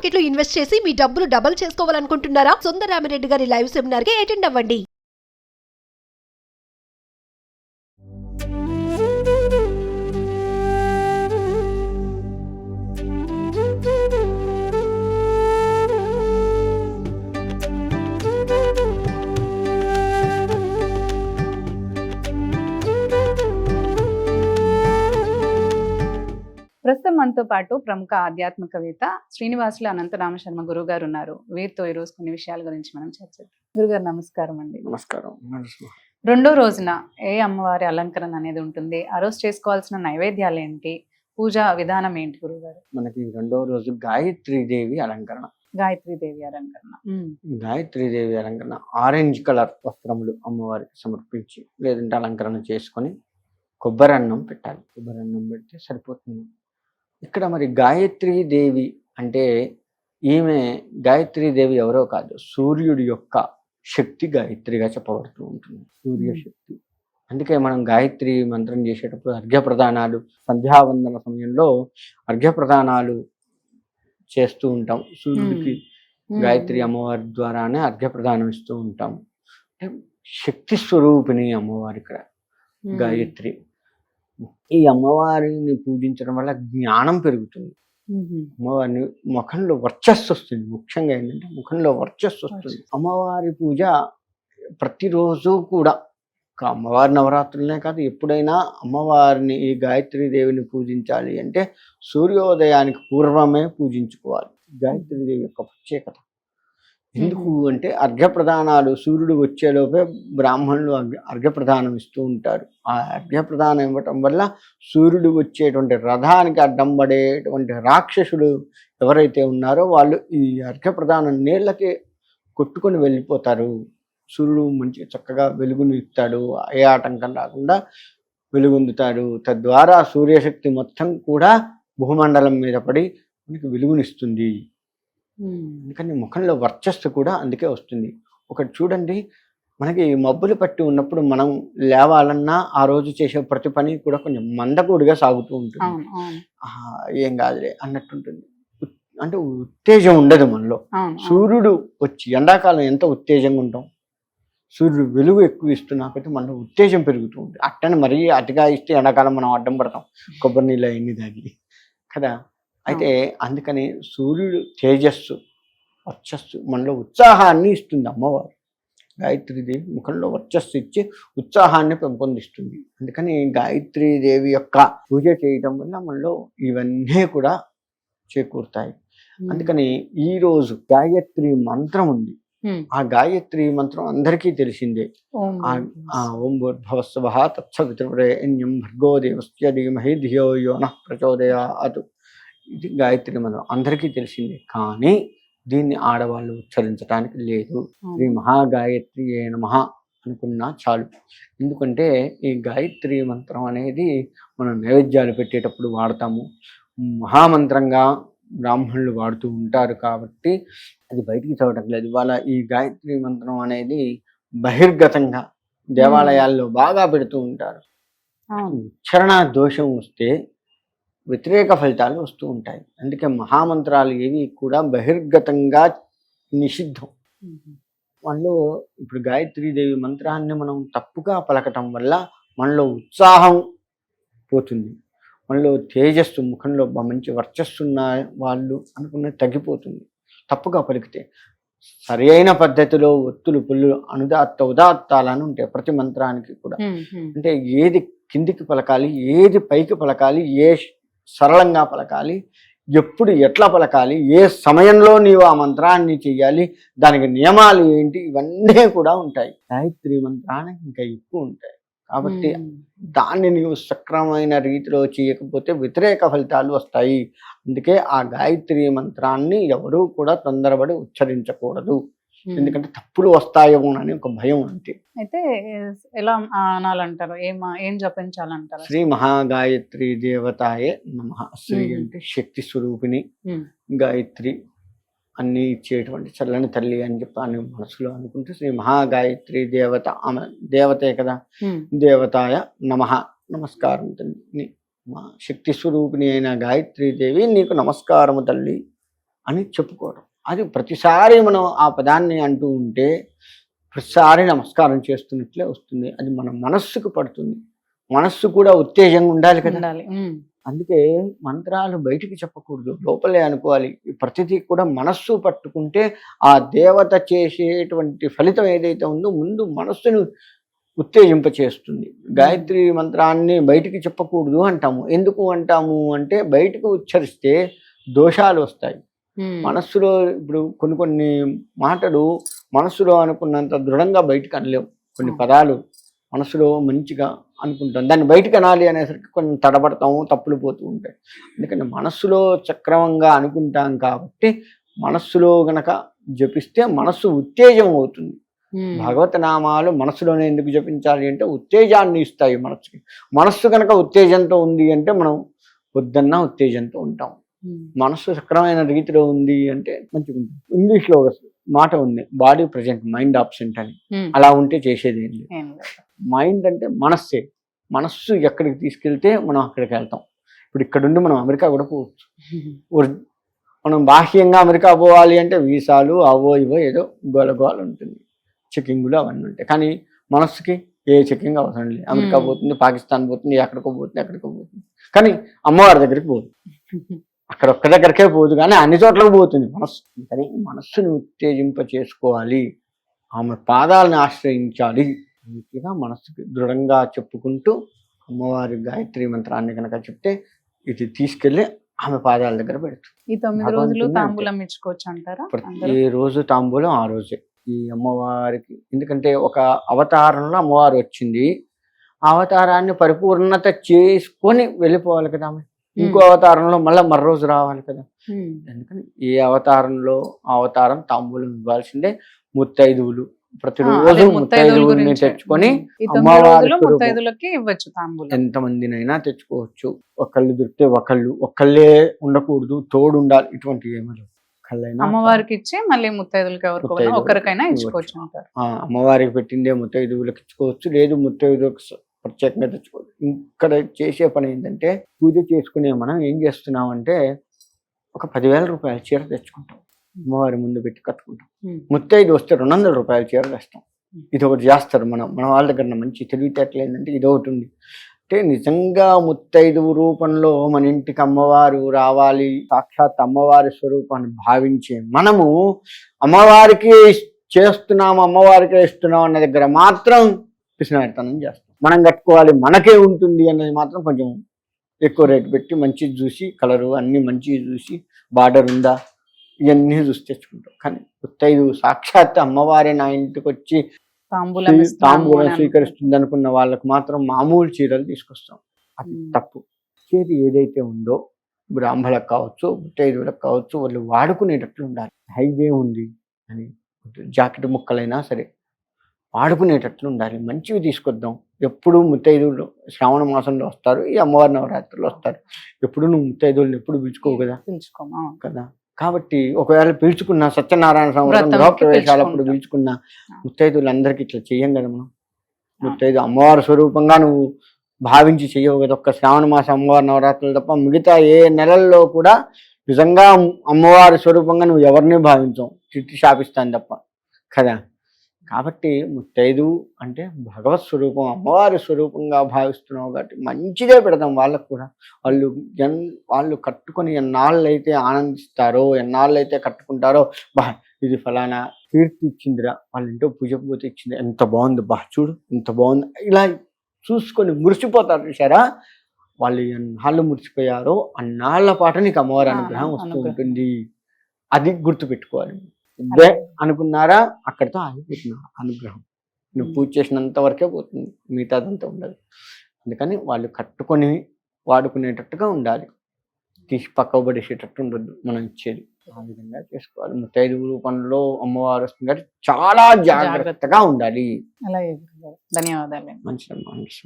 మార్కెట్లో ఇన్వెస్ట్ చేసి మీ డబ్బులు డబుల్ చేసుకోవాలనుకుంటున్నారా? సుందరరామిరెడ్డి గారి లైవ్ సెమినార్కి అటెండ్ అవ్వండి. మనతో పాటు ప్రముఖ ఆధ్యాత్మికవేత్త శ్రీనివాసులు అనంతరామ శర్మ గురువు గారు ఉన్నారు. వీరితో ఈ రోజు కొన్ని విషయాల గురించి మనం చర్చిద్దాం. గురుగారు నమస్కారం అండి. నమస్కారం. రెండో రోజున ఏ అమ్మవారి అలంకరణ అనేది ఉంటుంది? ఆ రోజు చేసుకోవాల్సిన నైవేద్యాలు ఏంటి? పూజా విధానం ఏంటి గురుగారు మనకి రెండో రోజు గాయత్రీదేవి అలంకరణ. గాయత్రి దేవి అలంకరణ. ఉమ్, గాయత్రీదేవి అలంకరణ. ఆరెంజ్ కలర్ వస్త్రములు అమ్మవారికి సమర్పించి లేదంటే అలంకరణ చేసుకొని కొబ్బరి అన్నం పెట్టాలి. కొబ్బరి అన్నం పెడితే సరిపోతుంది. ఇక్కడ మరి గాయత్రీదేవి అంటే ఈమె గాయత్రీదేవి ఎవరో కాదు సూర్యుడి యొక్క శక్తి గాయత్రిగా చెప్పబడుతూ ఉంటుంది సూర్య శక్తి. అందుకే మనం గాయత్రి మంత్రం చేసేటప్పుడు అర్ఘ్య ప్రదానాలు సంధ్యావందన సమయంలో అర్ఘ్య ప్రదానాలు చేస్తూ ఉంటాం. సూర్యుడికి గాయత్రి అమ్మవారి ద్వారానే అర్ఘ్య ప్రదానం ఇస్తూ ఉంటాం. శక్తి స్వరూపిణి అమ్మవారి ఇక్కడ గాయత్రి. ఈ అమ్మవారిని పూజించడం వల్ల జ్ఞానం పెరుగుతుంది. అమ్మవారిని ముఖంలో వర్చస్సు వస్తుంది. ముఖ్యంగా ఏంటంటే ముఖంలో వర్చస్సు వస్తుంది. అమ్మవారి పూజ ప్రతిరోజు కూడా అమ్మవారి నవరాత్రులనే కాదు ఎప్పుడైనా అమ్మవారిని ఈ గాయత్రీ దేవిని పూజించాలి అంటే సూర్యోదయానికి పూర్వమే పూజించుకోవాలి. గాయత్రీ దేవి యొక్క ప్రత్యేకత. ఎందుకు అంటే అర్ఘ్యప్రదానాలు సూర్యుడు వచ్చేలోపే బ్రాహ్మణులు అర్ఘ్య అర్ఘ్యప్రదానం ఇస్తూ ఉంటారు. ఆ అర్ఘ్యప్రదానం ఇవ్వటం వల్ల సూర్యుడు వచ్చేటువంటి రథానికి అడ్డం పడేటువంటి రాక్షసుడు ఎవరైతే ఉన్నారో వాళ్ళు ఈ అర్ఘ్యప్రదానం నీళ్ళకి కొట్టుకొని వెళ్ళిపోతారు. సూర్యుడు మంచి చక్కగా వెలుగును ఇస్తాడు. ఏ ఆటంకం రాకుండా వెలుగొందుతాడు. తద్వారా సూర్యశక్తి మొత్తం కూడా భూమండలం మీద పడి మనకి వెలుగునిస్తుంది. అందుకని ముఖంలో వర్చస్సు కూడా అందుకే వస్తుంది. ఒకటి చూడండి మనకి మబ్బులు పట్టి ఉన్నప్పుడు మనం లేవాలన్నా ఆ రోజు చేసే ప్రతి పని కూడా కొంచెం మందకూడిగా సాగుతూ ఉంటుంది. ఏం కాదులే అన్నట్టుంటుంది. అంటే ఉత్తేజం ఉండదు మనలో. సూర్యుడు వచ్చి ఎండాకాలం ఎంత ఉత్తేజంగా ఉంటాం? సూర్యుడు వెలుగు ఎక్కువ ఇస్తున్నా కాబట్టి మనలో ఉత్తేజం పెరుగుతూ ఉంటుంది. అట్టని మరీ అతిగా ఇస్తే ఎండాకాలం మనం అడ్డం పడతాం. కొబ్బరి నీళ్ళు అవన్నీ తాగి. కదా? అయితే అందుకని సూర్యుడు తేజస్సు వర్చస్సు మనలో ఉత్సాహాన్ని ఇస్తుంది అమ్మవారు. గాయత్రీదేవి ముఖంలో వర్చస్సు ఇచ్చి ఉత్సాహాన్ని పెంపొందిస్తుంది. అందుకని గాయత్రీదేవి యొక్క పూజ చేయడం వల్ల మనలో ఇవన్నీ కూడా చేకూరుతాయి. అందుకని ఈ రోజు గాయత్రి మంత్రం ఉంది. ఆ గాయత్రి మంత్రం అందరికీ తెలిసిందే. ఓం ఆ ఆ ఓం భూర్భవస్వ తత్సవితుర్వరేణ్యం భర్గో దేవస్య ధీమహి ధియో యో నః ప్రచోదయాత్. ఇది గాయత్రి మంత్రం అందరికీ తెలిసిందే. కానీ దీన్ని ఆడవాళ్ళు ఉచ్చరించడానికి లేదు. శ్రీ. మహాగాయత్రి ఏ నమః అనుకున్నా చాలు. ఎందుకంటే ఈ గాయత్రి మంత్రం అనేది మనం నైవేద్యాలు పెట్టేటప్పుడు వాడతాము. మహామంత్రంగా బ్రాహ్మణులు వాడుతూ ఉంటారు కాబట్టి అది బయటికి చదవటం లేదు. ఇవాళ ఈ గాయత్రి మంత్రం అనేది బహిర్గతంగా దేవాలయాల్లో బాగా పెడుతూ ఉంటారు. ఉచ్చారణ దోషం వస్తే వ్యతిరేక ఫలితాలు వస్తూ ఉంటాయి. అందుకే మహామంత్రాలు ఏవి కూడా బహిర్గతంగా నిషిద్ధం. మనలో ఇప్పుడు గాయత్రీదేవి మంత్రాన్ని మనం తప్పుగా పలకటం వల్ల మనలో ఉత్సాహం పోతుంది. మనలో తేజస్సు ముఖంలో మంచి వర్చస్సు ఉన్న వాళ్ళు అనుకున్నది తగ్గిపోతుంది. తప్పుగా పలికితే సరి అయిన పద్ధతిలో ఒత్తులు పుల్లు అనుదాత్త ఉదాత్తాలని ఉంటాయి ప్రతి మంత్రానికి కూడా. అంటే ఏది కిందికి పలకాలి ఏది పైకి పలకాలి ఏ సరళంగా పలకాలి. ఎప్పుడు ఎట్లా పలకాలి? ఏ సమయంలో నీవు ఆ మంత్రాన్ని చెయ్యాలి? దానికి నియమాలు ఏంటి? ఇవన్నీ కూడా ఉంటాయి. గాయత్రి మంత్రానికి ఇంకా ఎక్కువ ఉంటాయి. కాబట్టి దాన్ని నీవు సక్రమమైన రీతిలో చేయకపోతే వ్యతిరేక ఫలితాలు వస్తాయి. అందుకే ఆ గాయత్రి మంత్రాన్ని ఎవరూ కూడా తొందరపడి ఉచ్చరించకూడదు. ఎందుకంటే తప్పులు వస్తాయేమో అని ఒక భయం అంతే అయితే ఎలా అనాలంటారు? ఏం ఏం జపించాలంటారు? శ్రీ మహాగాయత్రి దేవతాయే నమ. శ్రీ. అంటే శక్తి స్వరూపిణి గాయత్రి అన్ని ఇచ్చేటువంటి చల్లని తల్లి అని చెప్పి అని మనసులో అనుకుంటే శ్రీ మహాగాయత్రి దేవత ఆమె దేవతే కదా? దేవతాయ నమ. నమస్కారం తల్లి. మా శక్తి స్వరూపిణి అయిన గాయత్రి దేవి నీకు నమస్కారము తల్లి అని చెప్పుకోవడం. అది ప్రతిసారి మనం ఆ పదాన్ని అంటూ ఉంటే ప్రతిసారి నమస్కారం చేస్తున్నట్లే వస్తుంది. అది మన మనస్సుకు పడుతుంది. మనస్సు కూడా ఉత్తేజంగా ఉండాలి కదా. అందుకే మంత్రాలు బయటికి చెప్పకూడదు. లోపలే అనుకోవాలి. ప్రతిదీ కూడా మనస్సు పట్టుకుంటే ఆ దేవత చేసేటువంటి ఫలితం ఏదైతే ఉందో ముందు మనస్సును ఉత్తేజింప చేస్తుంది గాయత్రి మంత్రాన్ని బయటికి చెప్పకూడదు అంటాము. ఎందుకు అంటాము అంటే బయటకు ఉచ్చరిస్తే దోషాలు వస్తాయి. మనస్సులో ఇప్పుడు కొన్ని కొన్ని మాటలు మనస్సులో అనుకున్నంత దృఢంగా బయటకు అనలేవు. కొన్ని పదాలు మనసులో మంచిగా అనుకుంటాం. దాన్ని బయటకు అనాలి అనేసరికి కొంచెం తడబడతాము తప్పులు పోతూ ఉంటాయి. అందుకని మనస్సులో సక్రమంగా అనుకుంటాం కాబట్టి మనస్సులో గనక జపిస్తే మనస్సు ఉత్తేజం అవుతుంది. భగవత నామాలు మనసులోనే ఎందుకు జపించాలి అంటే ఉత్తేజాన్ని ఇస్తాయి మనసుకి మనస్సు కనుక ఉత్తేజంతో ఉంది అంటే మనం పొద్దున్న ఉత్తేజంతో ఉంటాం. మనస్సు సక్రమైన రీతిలో ఉంది అంటే మంచిగా ఉంటుంది ఇంగ్లీష్లో ఒక మాట ఉంది బాడీ ప్రజెంట్ మైండ్ ఆబ్సెంట్ అని. ఉమ్. అలా ఉంటే చేసేది ఏం లేదు. ఏం లేదు. మైండ్ అంటే మనస్సే. మనస్సు ఎక్కడికి తీసుకెళ్తే మనం అక్కడికి వెళ్తాం. ఇప్పుడు ఇక్కడుండి మనం అమెరికా కూడా పోవచ్చు. మనం బాహ్యంగా అమెరికా పోవాలి అంటే వీసాలు అవో ఇవో ఏదో గోల గోల ఉంటుంది. చెకింగ్లు అవన్నీ ఉంటాయి. కానీ మనస్సుకి ఏ చెకింగ్ అవసరం లేదు. America Hmm. పోతుంది పాకిస్తాన్ పోతుంది ఎక్కడికో పోతుంది ఎక్కడికో పోతుంది. కానీ అమ్మవారి దగ్గరికి పోదు. అక్కడ ఒక్క దగ్గరకే పోదు కానీ అన్ని చోట్లకు పోతుంది. మనస్సు కానీ మనస్సుని ఉత్తేజింప చేసుకోవాలి. ఆమె పాదాలను ఆశ్రయించాలి. నీట్గా మనస్సుకి దృఢంగా చెప్పుకుంటూ అమ్మవారి గాయత్రి మంత్రాన్ని కనుక చెప్తే ఇది తీసుకెళ్ళి ఆమె పాదాల దగ్గర పెడుతుంది. ఈ తొమ్మిది రోజులు తాంబూలం ఇచ్చుకోవచ్చు అంటారా? ప్రతి రోజు తాంబూలం ఆ రోజే. ఈ అమ్మవారికి ఎందుకంటే ఒక అవతారంలో అమ్మవారు వచ్చింది. అవతారాన్ని పరిపూర్ణత చేసుకొని వెళ్ళిపోవాలి కదా ఆమె. ఇంకో అవతారంలో మళ్ళీ మరో రోజు రావాలి కదా. ఎందుకని? ఏ అవతారంలో అవతారం తాంబూలం ఇవ్వాల్సిందే ముత్తైదువులు. ప్రతిరోజు ముత్తైదువుల్ని. తెచ్చుకొని ఉమ్. ఈ తొమ్మిది అమ్మవారి రోజులు స్వరూపం. ముత్తైదులకి ఇవ్వచ్చు తాంబూలం. ఎంతమందినైనా తెచ్చుకోవచ్చు. ఒకళ్ళు దొరికితే ఒకళ్ళు. ఒకళ్ళే ఉండకూడదు తోడు ఉండాలి ఇటువంటి ఏమీ అమ్మవారికి ఇచ్చి మళ్ళీ ముత్తైదులకి ఎవరికైనా ఒకరికైనా. ఇచ్చుకోవచ్చు అమ్మవారికి పెట్టిందే ముత్తైదువులకు ఇచ్చుకోవచ్చు. లేదు ముత్తైదువులకు స- ప్రత్యేకంగా తెచ్చుకోవచ్చు ఇక్కడ చేసే పని ఏంటంటే పూజ చేసుకునే మనం ఏం చేస్తున్నామంటే ఒక పదివేల రూపాయల చీర తెచ్చుకుంటాం. అమ్మవారి ముందు పెట్టి కట్టుకుంటాం. ముత్తైదు వస్తే రెండు వందల రూపాయల చీర తెస్తాం. ఇది ఒకటి చేస్తారు మనం మన వాళ్ళ దగ్గర మంచి తెలివితేటలు ఏంటంటే ఇది ఒకటి ఉంది. అంటే నిజంగా ముత్తైదు రూపంలో మన ఇంటికి అమ్మవారు రావాలి సాక్షాత్ అమ్మవారి స్వరూపాన్ని భావించే మనము అమ్మవారికి చేస్తున్నాము అమ్మవారికే ఇస్తున్నాం అన్న దగ్గర మాత్రం పిసినారితనం చేస్తాం. మనం కట్టుకోవాలి మనకే ఉంటుంది అన్నది మాత్రం కొంచెం ఎక్కువ రేటు పెట్టి మంచిది చూసి కలరు అన్ని మంచివి చూసి బార్డర్ ఉందా ఇవన్నీ చూసి తెచ్చుకుంటాం. కానీ ముత్తైదు సాక్షాత్ అమ్మవారే నా ఇంటికి వచ్చి తాంబూలం స్వీకరిస్తుంది అనుకున్న వాళ్ళకి మాత్రం మామూలు చీరలు తీసుకొస్తాం. అది. తప్పు. చేతి ఏదైతే ఉందో బ్రాహ్మణులకు కావచ్చు ముత్తైదువులకు కావచ్చు వాళ్ళు వాడుకునేటట్లు ఉండాలి. హైదే ఉంది అని జాకెట్ ముక్కలైనా సరే వాడుకునేటట్లు ఉండాలి. మంచివి తీసుకొద్దాం. ఎప్పుడు ముత్తైదువులు శ్రావణ మాసంలో వస్తారు ఈ అమ్మవారి నవరాత్రులు వస్తారు. ఎప్పుడు నువ్వు ముత్తైదువులను ఎప్పుడు పిలుచుకోవు కదా? పిలుచుకోమా కదా? కాబట్టి ఒకవేళ పిలుచుకున్న సత్యనారాయణ సంవత్సరం వ్రతంకి గృహప్రవేశాలప్పుడు. పిలుచుకున్న ముత్తైదువులందరికీ ఇట్లా చెయ్యం కదా మనం? ముత్తైదు అమ్మవారి స్వరూపంగా నువ్వు భావించి చెయ్యవు కదా ఒక్క శ్రావణ మాసం అమ్మవారి నవరాత్రులు తప్ప మిగతా ఏ నెలల్లో కూడా నిజంగా అమ్మవారి స్వరూపంగా నువ్వు ఎవరిని భావించవు? తిట్టి శాపిస్తాను తప్ప. కదా? కాబట్టి ముత్తైదు అంటే భగవత్ స్వరూపం అమ్మవారి స్వరూపంగా భావిస్తున్నావు కాబట్టి మంచిదే పెడదాం వాళ్ళకు కూడా. వాళ్ళు ఎన్ వాళ్ళు కట్టుకొని ఎన్నాళ్ళు అయితే ఆనందిస్తారో ఎన్నాళ్ళు అయితే కట్టుకుంటారో బా ఇది ఫలానా కీర్తి ఇచ్చిందిరా వాళ్ళ ఇంట్లో పూజ పోతే ఇచ్చింది ఎంత బాగుంది బా చూడు ఎంత బాగుంది. ఇలా చూసుకొని మురిసిపోతారు చూసారా వాళ్ళు ఎన్నాళ్ళు మురిసిపోయారో అన్నాళ్ళ పాటు నీకు అమ్మవారి అనుగ్రహం వస్తూ. ఉంటుంది. అది గుర్తుపెట్టుకోవాలి. ఇదే అనుకున్నారా? అక్కడితో ఆగిపోతుంది అనుగ్రహం. నువ్వు పూజ చేసినంత వరకే పోతుంది. మిగతాదంతా ఉండదు. అందుకని వాళ్ళు కట్టుకొని వాడుకునేటట్టుగా ఉండాలి. తీసి పక్క పడేసేటట్టు ఉండదు మనం ఇచ్చేది. ఆ విధంగా చేసుకోవాలి. ముత్తైదు రూపంలో అమ్మవారు వస్తుంది చాలా జాగ్రత్తగా ఉండాలి. ధన్యవాదాలు మంచి మంచి